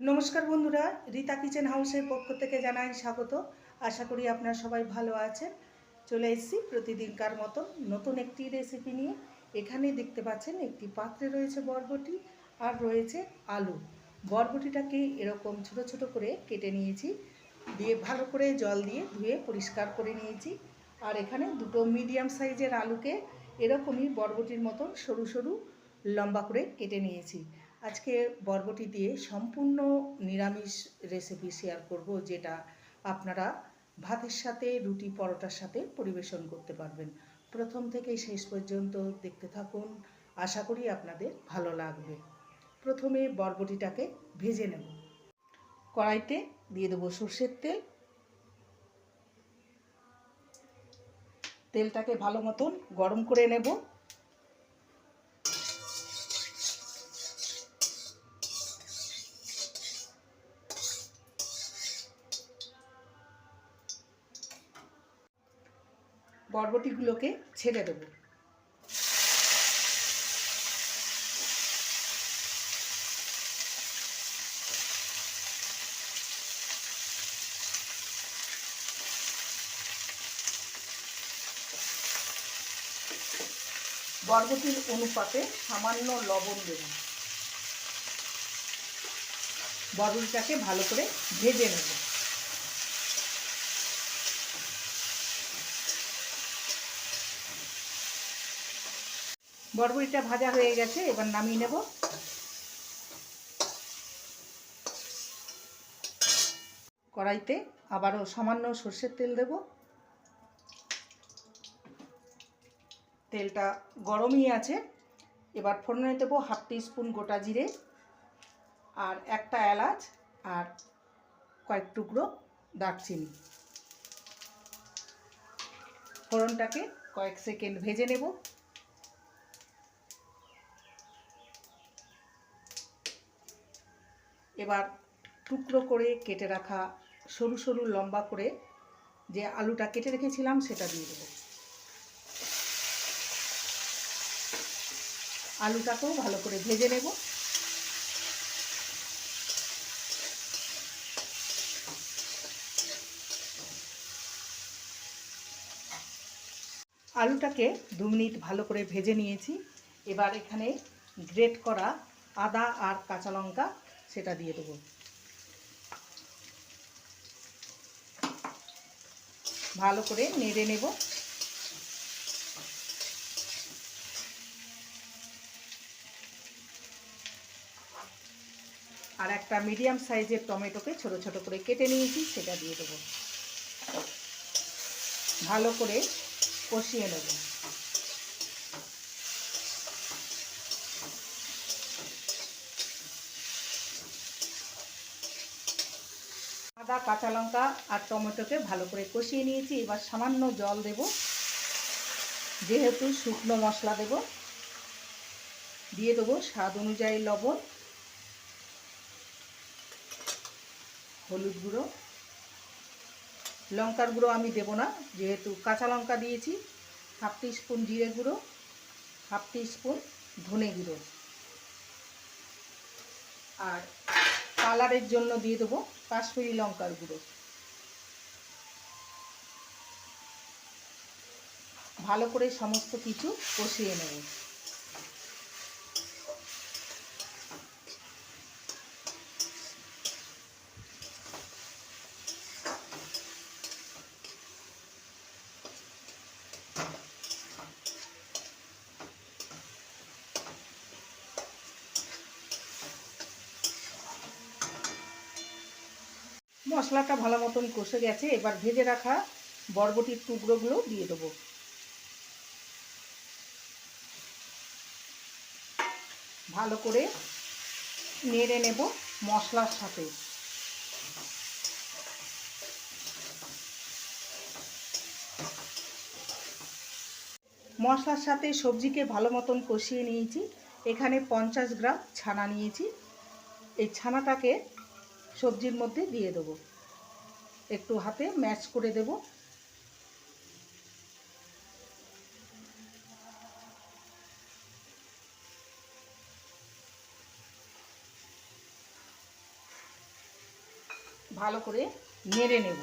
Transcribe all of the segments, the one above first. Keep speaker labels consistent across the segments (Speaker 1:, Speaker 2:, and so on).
Speaker 1: নমস্কার বন্ধুরা, রীতা কিচেন হাউসের পক্ষ থেকে জানাই স্বাগত। আশা করি আপনারা সবাই ভালো আছেন। চলে এসেছি প্রতিদিনকার মতো নতুন একটি রেসিপি নিয়ে। এখানে দেখতে পাচ্ছেন একটি পাত্রে রয়েছে বরবটি আর রয়েছে আলু। বরবটিটাকে এরকম ছোট ছোট করে কেটে নিয়েছি। দিয়ে ভালো করে জল দিয়ে ধুয়ে পরিষ্কার করে নিয়েছি। আর এখানে দুটো মিডিয়াম সাইজের আলুকে এরকমই বরবটির মতন সরু সরু লম্বা করে কেটে নিয়েছি। আজকে বরবটি দিয়ে সম্পূর্ণ নিরামিষ রেসিপি শেয়ার করব, যেটা আপনারা ভাতের সাথে, রুটি পরোটার সাথে পরিবেশন করতে পারবেন। প্রথম থেকে শেষ পর্যন্ত দেখতে থাকুন, আশা করি আপনাদের ভালো লাগবে। প্রথমে বরবটিটাকে ভেজে নেব। কড়াইতে দিয়ে দেবো সর্ষের তেল। তেলটাকে ভালো মতন গরম করে নেব। বরবটিগুলোকে ছেড়ে দেব। বরবটির অনুপাতে সামান্য লবণ দেব। বরবটিটাকে ভালো করে ভেজে নেব। বরবটিটা ভাজা হয়ে গেছে, এবার নামিয়ে নেব। কড়াইতে আবারও সামান্য সর্ষের তেল দেব। তেলটা গরমই আছে। এবার ফোড়নে দেবো হাফ স্পুন গোটা জিরে আর একটা এলাচ আর কয়েক টুকরো দারচিনি। ফোড়নটাকে কয়েক সেকেন্ড ভেজে নেব। এবার টুকরো করে কেটে রাখা সরু সরু লম্বা করে যে আলুটা কেটে রেখেছিলাম সেটা দিয়ে দেবো। আলুটাকেও ভালো করে ভেজে নেব। আলুটাকে দু মিনিট ভালো করে ভেজে নিয়েছি। এবার এখানে গ্রেট করা আদা আর কাঁচা লঙ্কা সেটা দিয়ে দেবো। ভালো করে নেড়ে নেব। আর একটা মিডিয়াম সাইজের টমেটোকে ছোট ছোট করে কেটে নিয়েছি, সেটা দিয়ে দেবো। ভালো করে কষিয়ে নেব। আদা কাঁচা লঙ্কা আর টমেটোকে ভালো করে কষিয়ে নিয়েছি। এবার সামান্য জল দেব। যেহেতু শুকনো মশলা দেব, দিয়ে দেবো স্বাদ অনুযায়ী লবণ, হলুদ গুঁড়ো। লঙ্কার গুঁড়ো আমি দেব না, যেহেতু কাঁচা লঙ্কা দিয়েছি। হাফ স্পুন জিরে গুঁড়ো, হাফ স্পুন ধনে গুঁড়ো। আর কালারের জন্য দিয়ে দেবো কাশ্মীরি লঙ্কার গুঁড়ো। ভালো করে সমস্ত কিছু কষিয়ে নেব। মশলাটা ভালো মতন কষে গেছে, এবার ভেজে রাখা বরবটির টুকরোগুলো দিয়ে দেবো। ভালো করে নেড়ে নেব মশলার সাথে। মশলার সাথে সবজিকে ভালো মতন কষিয়ে নিয়েছি। এখানে পঞ্চাশ গ্রাম ছানা নিয়েছি। এই ছানাটাকে সবজির মধ্যে দিয়ে দেবো। একটু হাতে ম্যাচ করে দেব। ভালো করে নেড়ে নেব।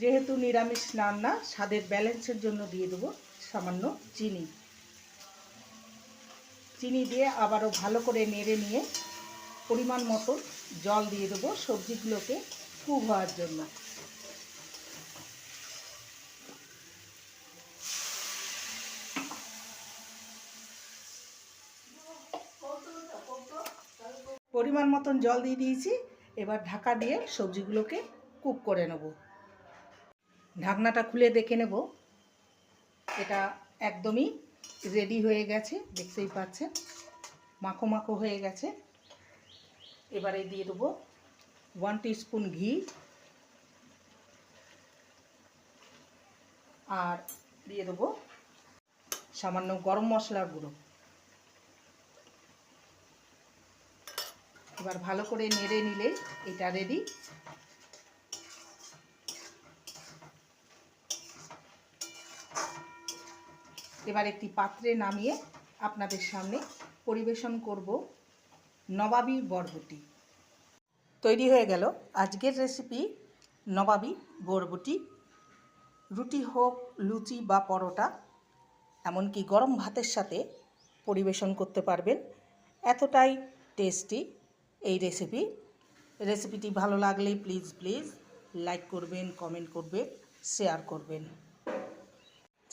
Speaker 1: যেহেতু নিরামিষ রান্না, স্বাদের ব্যালেন্সের জন্য দিয়ে দেবো সামান্য চিনি। চিনি দিয়ে আবারও ভালো করে নেড়ে নিয়ে পরিমাণ মতো জল দিয়ে দেবো সবজিগুলোকে কুক হওয়ার জন্য। পরিমাণ মতন জল দিয়ে দিয়েছি, এবার ঢাকা দিয়ে সবজিগুলোকে কুক করে নেব। ঢাকনাটা খুলে দেখে নেব। এটা একদমই রেডি হয়ে গেছে, দেখতেই পাচ্ছেন। মাখো মাখো হয়ে গেছে। এবারে দিয়ে দেবো ওয়ান স্পুন ঘি। আর দিয়ে দেবো সামান্য গরম মশলার গুঁড়ো। এবার ভালো করে নেড়ে নিলে এটা রেডি এবার একটি পাত্রে নামিয়ে আপনাদের সামনে পরিবেশন করব নবাবী বরবটি। তৈরি হয়ে গেল আজকের রেসিপি নবাবী বরবটি। রুটি হোক, লুচি বা পরোটা, এমনকি গরম ভাতের সাথে পরিবেশন করতে পারবেন। এতটাই টেস্টি এই রেসিপি রেসিপিটি ভালো লাগলে প্লিজ প্লিজ লাইক করবেন কমেন্ট করবেন শেয়ার করবেন।